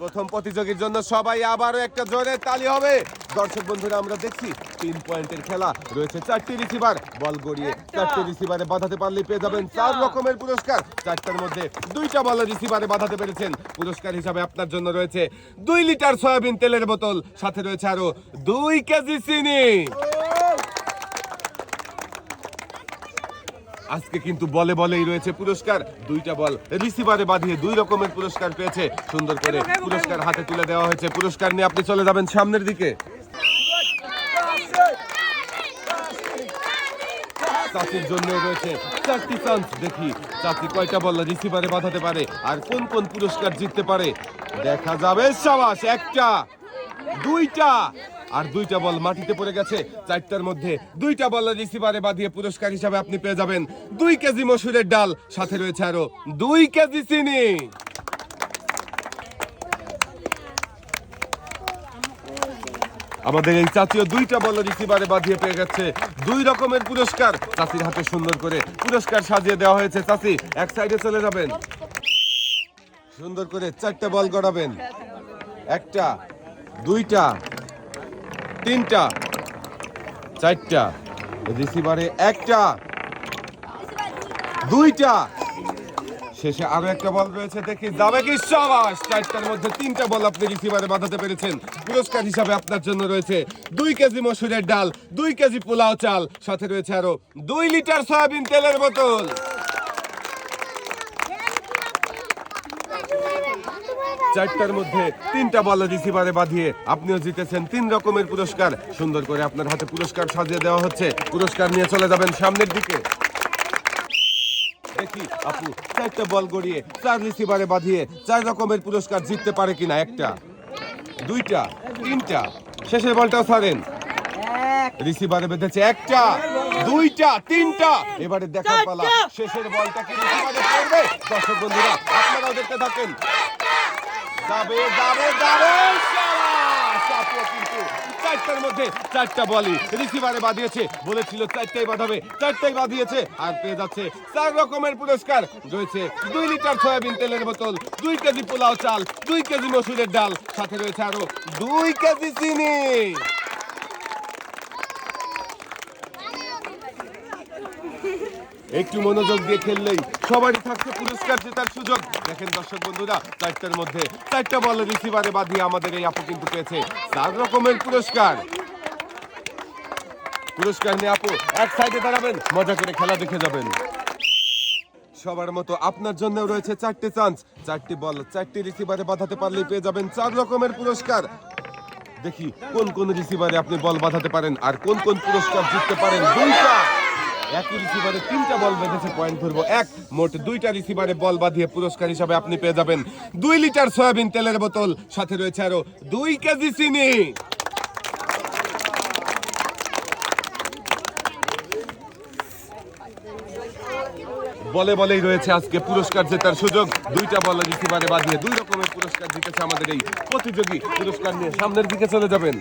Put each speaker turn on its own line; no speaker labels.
প্রথম প্রতিযোগীর জন্য সবাই আবারও একটা জোরে তালি হবে। দর্শক বন্ধুরা আমরা দেখছি তিন পয়েন্টের খেলা। রয়েছে চারটি রিসিভার বল গড়িয়ে চারটি রিসিভারে বাঁধাতে পারলে পেয়ে যাবেন চার রকমের পুরস্কার। চারটার মধ্যে দুইটা বল রিসিভারে বাঁধাতে পেরেছেন। পুরস্কার হিসাবে আপনার জন্য রয়েছে দুই লিটার সয়াবিন তেলের বোতল। সাথে রয়েছে আরও দুই কেজি চিনি। আজকে কিন্তু বলে বলেই রয়েছে পুরস্কার। দুইটা বল রিসিভারে বাঁধিয়ে দুই রকমের পুরস্কার পেয়েছে। সুন্দর করে পুরস্কার হাতে তুলে দেওয়া হয়েছে। পুরস্কার নিয়ে আপনি চলে যাবেন সামনের দিকে। জন্য রয়েছে চারটি চান্স দেখি কয়টা বল রিসিভারে বাঁধাতে পারে আর কোন কোন পুরস্কার জিততে পারে। দেখা যাবে সাবাস, একটা, দুইটা। আর দুইটা বল মাটিতে পড়ে গেছে। চারটার মধ্যে দুইটা বল রিসিভারে বাঁধিয়ে পুরস্কার হিসাবে আপনি পেয়ে যাবেন দুই কেজি মসুরের ডাল। সাথে রয়েছে আরও দুই কেজি চিনি। আমাদের এই চাচিও দুইটা বল রিসিভারে বাঁধিয়ে পেয়ে গেছে দুই রকমের পুরস্কার। চাচির হাতে সুন্দর করে পুরস্কার সাজিয়ে দেওয়া হয়েছে। চাচি, এক সাইডে চলে যাবেন। সুন্দর করে চারটা বল গড়াবেন। একটা, দুইটা তিনটা, চারটা রিসিভারে একটা, দুইটা। শেষে আরও একটা বল রয়েছে, দেখি যাবে কি সাবাস। চারটার মধ্যে তিনটা বল আপনি রিসিভারে বাঁধাতে পেরেছেন। পুরস্কার হিসাবে আপনার জন্য রয়েছে দুই কেজি মসুরের ডাল, দুই কেজি পোলাও চাল। সাথে রয়েছে আরও দুই লিটার সয়াবিন তেলের বোতল। চারটার মধ্যে তিনটা বল রিসিভারে বাঁধিয়ে আপনিও জিতেছেন তিন রকমের পুরস্কার। সুন্দর করে আপনার হাতে পুরস্কার সাজিয়ে দেওয়া হচ্ছে। পুরস্কার নিয়ে চলে যাবেন সামনের দিকে। দেখি আপু চারটা বল গড়িয়ে চার রিসিভারে বাঁধিয়ে চার রকমের পুরস্কার জিততে পারে কিনা একটা দুইটা তিনটা। শেষের বলটাও ছাড়েন। রিসিভারে বেঁধেছে একটা দুইটা তিনটা। এবারে দেখার পালা। শেষের বলটা কি রিসিভারে পড়বে দর্শক বন্ধুরা আপনারাও দেখতে থাকেন চারটার মধ্যে চারটা রিসিভারে বাঁধিয়েছে। বলেছিল বাঁধাবে বাঁধিয়েছে। আর পেয়ে যাচ্ছে চার রকমের পুরস্কার। রয়েছে দুই লিটার সয়াবিন তেলের বোতল, দুই কেজি পোলাও চাল, দুই কেজি মসুরের ডাল। সাথে রয়েছে আরও দুই কেজি চিনি। একটু মনোযোগ দিয়ে খেললেই সবারই থাকছে পুরস্কার জেতার সুযোগ। দেখেন দর্শক বন্ধুরা, চারটার মধ্যে চারটা বল রিসিভারে বাঁধিয়ে আমাদের এই আপু কিন্তু পেয়েছে। চার রকমের পুরস্কার। পুরস্কার নিয়ে আপু এক সাইডে দাঁড়াবেন, মজা করে খেলা দেখে যাবেন। সবার মতো আপনার জন্য রয়েছে চারটি চান্স চারটি বল, চারটি রিসিভারে বাঁধাতে পারলেই পেয়ে যাবেন চার রকমের পুরস্কার। দেখি কোন কোন রিসিভারে আপনি বল বাঁধাতে পারেন আর কোন কোন পুরস্কার জিততে পারেন। দুইটা। রিসিভারে তিনটা বল বেঁধেছে পয়েন্ট ধরবো। এক, মোট দুইটা রিসিভারে বল বাঁধিয়ে পুরস্কার হিসাবে আপনি পেয়ে যাবেন। দুই লিটার সয়াবিন তেলের বোতল, সাথে রয়েছে আরও দুই কেজি চিনি। বলে বলেই রয়েছে আজকে পুরস্কার জেতার সুযোগ। দুইটা বল রিসিভারে বাঁধিয়ে দুই রকমের পুরস্কার জিতেছে আমাদের এই প্রতিযোগী পুরস্কার নিয়ে। সামনের দিকে চলে যাবেন।